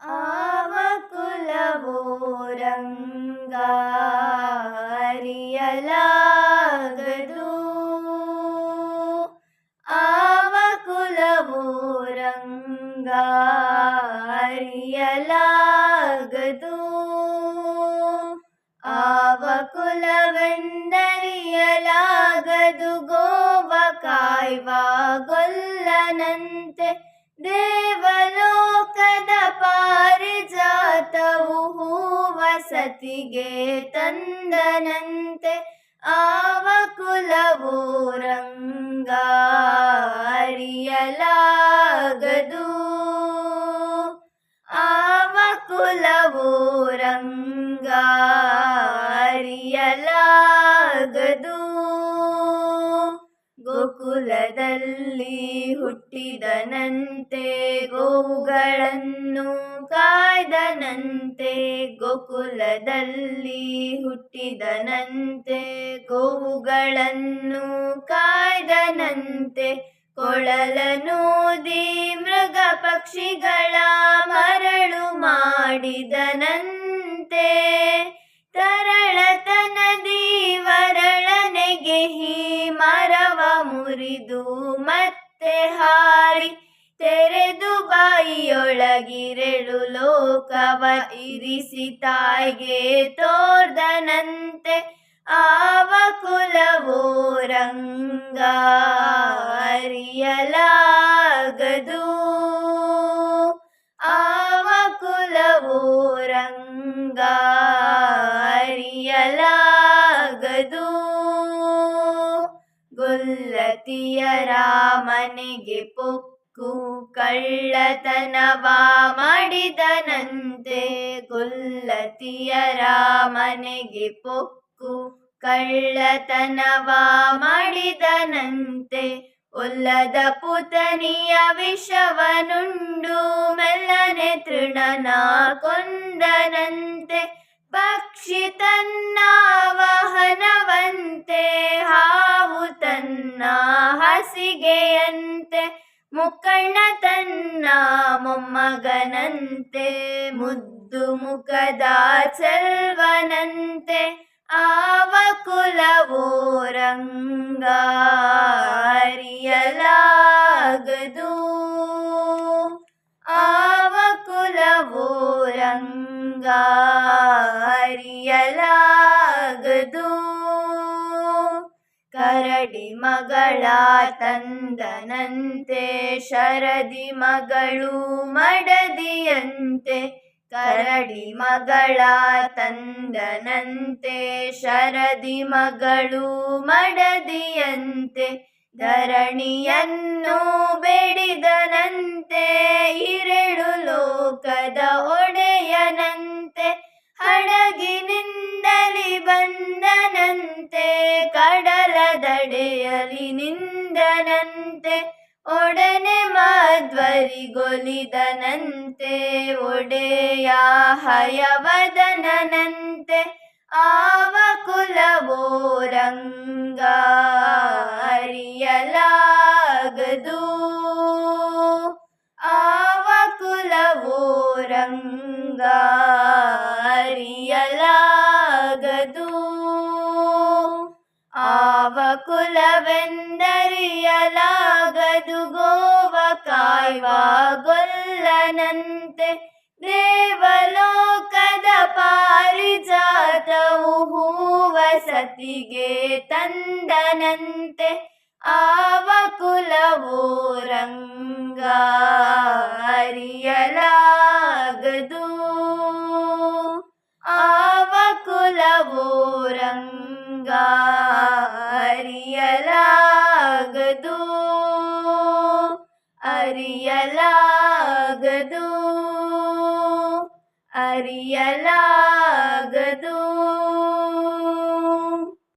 ಆವ ಕುಲವೋ ರಂಗ ಅರಿಯಲಾಗದು ಆವ ಕುಲವೋ ರಂಗ ಅರಿಯಲಾಗದು ಆವ ಕುಲವೆಂದರಿಯಲಾಗದು ಗೋವ ಕಾಯ್ವ ಗೊಲ್ಲನಂತೆ ದೇವಲೋಕದ ಪಾರಿಜಾತವು ಹೂವ ಸತಿಗೆ ತಂದನಂತೆ ಆವ ಕುಲವೋ ರಂಗ ಅರಿಯಲಾಗದು ಆವ ಕುಲವೋ ರಂಗ ಅರಿಯಲಾಗದು ಗೋಕುಲದಲ್ಲಿ ಹುಟ್ಟಿದನಂತೆ ಗೋವುಗಳನ್ನು ಕಾಯ್ದನಂತೆ ಗೋಕುಲದಲ್ಲಿ ಹುಟ್ಟಿದನಂತೆ ಗೋವುಗಳನ್ನು ಕಾಯ್ದನಂತೆ ಕೊಳಲನೂದಿ ಮೃಗ ಪಕ್ಷಿಗಳ ಮರಳು ಮಾಡಿದನಂತೆ ತರಳತನದಿ ವರಳನೆಗೆ ಹೀ ಮುರಿದು ಮತ್ತೆ ಹಾರಿ ತೆರೆದು ಬಾಯಿಯೊಳಗಿರಳು ಲೋಕವ ಇರಿಸಿ ತಾಯಿಗೆ ತೋರ್ದನಂತೆ ಆವ ಕುಲವೋ ರಂಗ ಅರಿಯಲಾಗದು. ಆವ ಕುಲವೋ ರಂಗ ಗೊಲ್ಲತಿಯರ ಮನೆಗೆ ಪೊಕ್ಕು ಕಳ್ಳತನವ ಮಾಡಿದನಂತೆ. ಗೊಲ್ಲತಿಯರ ಮನೆಗೆ ಪೊಕ್ಕು ಕಳ್ಳತನವ ಮಾಡಿದನಂತೆ. ಒಲ್ಲದ ಪುತನಿಯ ವಿಷವನುಂಡು ಮೆಲ್ಲನೆ ತೃಣನ ಕೊಂದನಂತೆ. ಪಕ್ಷಿ ತನ್ನ ವಾಹನವಂತೆ ಹಸಿಗೆಯಂತೆ ಮುಕ್ಕಣ್ಣ ತನ್ನ ಮೊಮ್ಮಗನಂತೆ ಮುದ್ದು ಮುಖದ ಚೆಲ್ವನಂತೆ ಆವ ಕುಲವೋ ರಂಗ ಅರಿಯಲಾಗದು. ಆವ ಕುಲವೋ ರಂಗ ಕರಡಿ ಮಗಳ ತಂದನಂತೆ, ಶರದಿ ಮಗಳು ಮಡದಿಯಂತೆ, ಕರಡಿ ಮಗಳ ತಂದನಂತೆ, ಶರದಿ ಮಗಳು ಮಡದಿಯಂತೆ, ಧರಣಿಯನ್ನು ಬೇಡಿದನಂತೆ, ಇರೆಳು ಲೋಕದ ಒಡೆಯನಂತೆ ಹಡಗಿನಿಂದಲಿ ಮಾಧ್ವರಿಗೊಲಿದನಂತೆ ಒಡೆಯ ಹಯವದನಂತೆ ಆವ ಕುಲವೋ ರಂಗ ಅರಿಯಲಾಗದು. ಆವ ಕುಲವೋ ರಂಗ ಅರಿಯಲಾಗದು. ಆವ ಕುಲವೆಂದರಿಯಲಾಗದು ಗೋವ ಕಾಯ್ವ ಗೊಲ್ಲನಂತೆ ದೇವಲೋಕದ ಪಾರಿಜಾತವು ಹೂವ ಸತಿಗೆ ತಂದನಂತೆ ಆವ ಕುಲವೋ ರಂಗ ಅರಿಯಲಾಗದು. ಆವ ಕುಲವೋ ರಂಗ ಅರಿಯಲಾಗದು ಅರಿಯಲಾಗದು